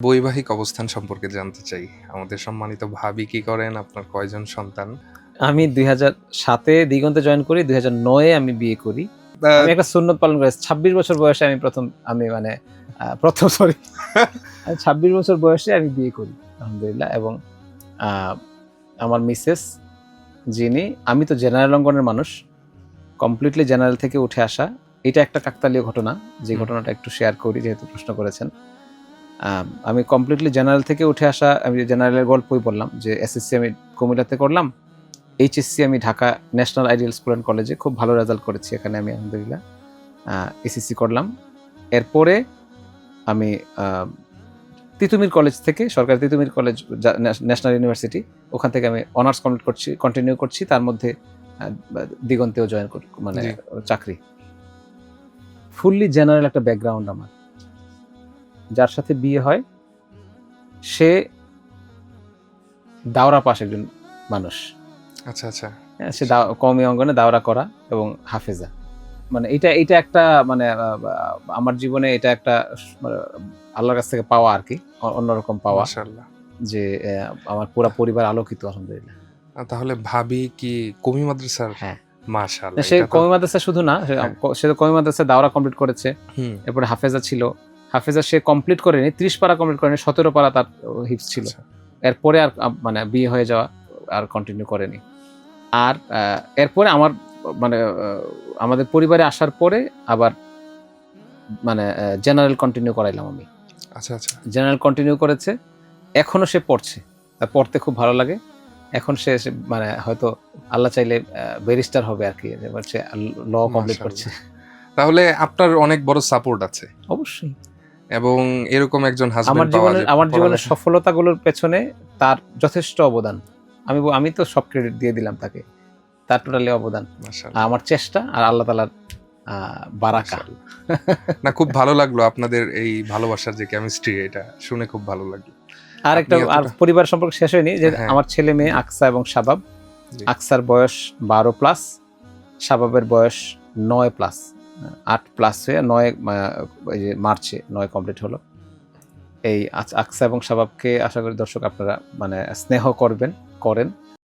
বৈবাহিক অবস্থান সম্পর্কে জানতে চাই। আমাদের সম্মানিত ভাবি কি করেন? আপনার কয়জন সন্তান? আমি দুই হাজার সাতে দিগন্তে জয়েন করি দুই হাজার নয়ে আমি বিয়ে করি। আমি একটা সুন্নত পালন করি। ছাব্বিশ বছর বয়সে আমি প্রথম আমি মানে প্রথম সরি ছাব্বিশ বছর বয়সে আমি বিয়ে করি আলহামদুলিল্লাহ। এবং আহ, আমার মিসেস যিনি আমি তো জেনারেল অঙ্গনের মানুষ কমপ্লিটলি জেনারেল থেকে উঠে আসা। এটা একটা কাকতালীয় ঘটনা যে ঘটনাটা একটু শেয়ার করি যেহেতু প্রশ্ন করেছেন। আমি কমপ্লিটলি জেনারেল থেকে উঠে আসা আমি জেনারেলের গল্পই বললাম যে এসএসসি আমি কুমিল্লাতে করলাম এইচএসসি আমি Dhaka national ideal school and কলেজে খুব ভালো রেজাল্ট করেছি এখানে আমি আলহামদুলিল্লাহ। এসএসসি করলাম। এরপরে আমি তিতুমির কলেজ থেকে সরকারি তিতুমির কলেজ ন্যাশনাল ইউনিভার্সিটি ওখান থেকে আমি অনার্স কমপ্লিট করছি কন্টিনিউ করছি তার মধ্যে দিগন্তেও জয়েন করি মানে চাকরি। ফুললি জেনারেল একটা ব্যাকগ্রাউন্ড আমার। যার সাথে বিয়ে হয় সে দাওরা পাশ একজন মানুষ। আচ্ছা আচ্ছা। হ্যাঁ, সে কওমি অঙ্গনে দাওরা করা এবং হাফেজা। মানে এটা এটা একটা মানে আমার জীবনে এটা একটা মানে, আল্লাহর কাছ থেকে পাওয়া আর কি অন্যরকম পাওয়া। যে আমার পুরো পরিবার আলোকিত আলহামদুলিল্লাহ। তাহলে ভাবি কি কমি মাদ্রাসার? হ্যাঁ। মাশাআল্লাহ সে কমি মাদ্রাসা শুধু না সে- হ্যাঁ। তো কমি মাদ্রাসা দাওরা কমপ্লিট করেছে। এরপরে হাফেজা ছিল। হাফেজা সে কমপ্লিট করেনি ত্রিশ পারা কমপ্লিট করেনি সতেরো পারা তার হিপস ছিল। আচ্ছা, এরপরে আর মানে বিয়ে হয়ে যাওয়া আর কন্টিনিউ করেনি। আর এরপরে আমার মানে আমাদের পরিবারে আসার পরে আবার মানে জেনারেল কন্টিনিউ করাইলাম আমি। আচ্ছা আচ্ছা। জেনারেল কন্টিনিউ করেছে এখনও সে পড়ছে। তার পড়তে খুব ভালো লাগে। এখন সে সে মানে হয়তো আল্লাহ চাইলে ব্যারিস্টার হবে আর কি যে বলছে ল কমপ্লিট করছে। তাহলে আপনার অনেক বড় সাপোর্ট আছে। অবশ্যই। এবং এরকম একজন আমার হাজবেন্ড পাওয়া জীবনের আমার জীবনের সফলতাগুলোর পেছনে তার যথেষ্ট অবদান। আমি আমি তো সব ক্রেডিট দিয়ে দিলাম তাকে। তার টোটালি অবদান। আমার চেষ্টা আর আল্লাহ তালার বারাকা। না খুব ভালো লাগল আপনাদের এই ভালোবাসার যে কেমিস্ট্রি এটা শুনে খুব ভালো লাগল। আর একটা আর পরিবার সম্পর্কে শেষ হয়নি যে হ্যাঁ। আমার ছেলে মেয়ে আকসা এবং শাবাব। আকসার বয়স বারো প্লাস শাবাবের বয়স নয় প্লাস আট প্লাস হয়ে নয় এই যে মার্চে নয় কমপ্লিট হলো। এই আকসা এবং শাবাবকে আশা করি দর্শক আপনারা মানে স্নেহ করবেন, করেন।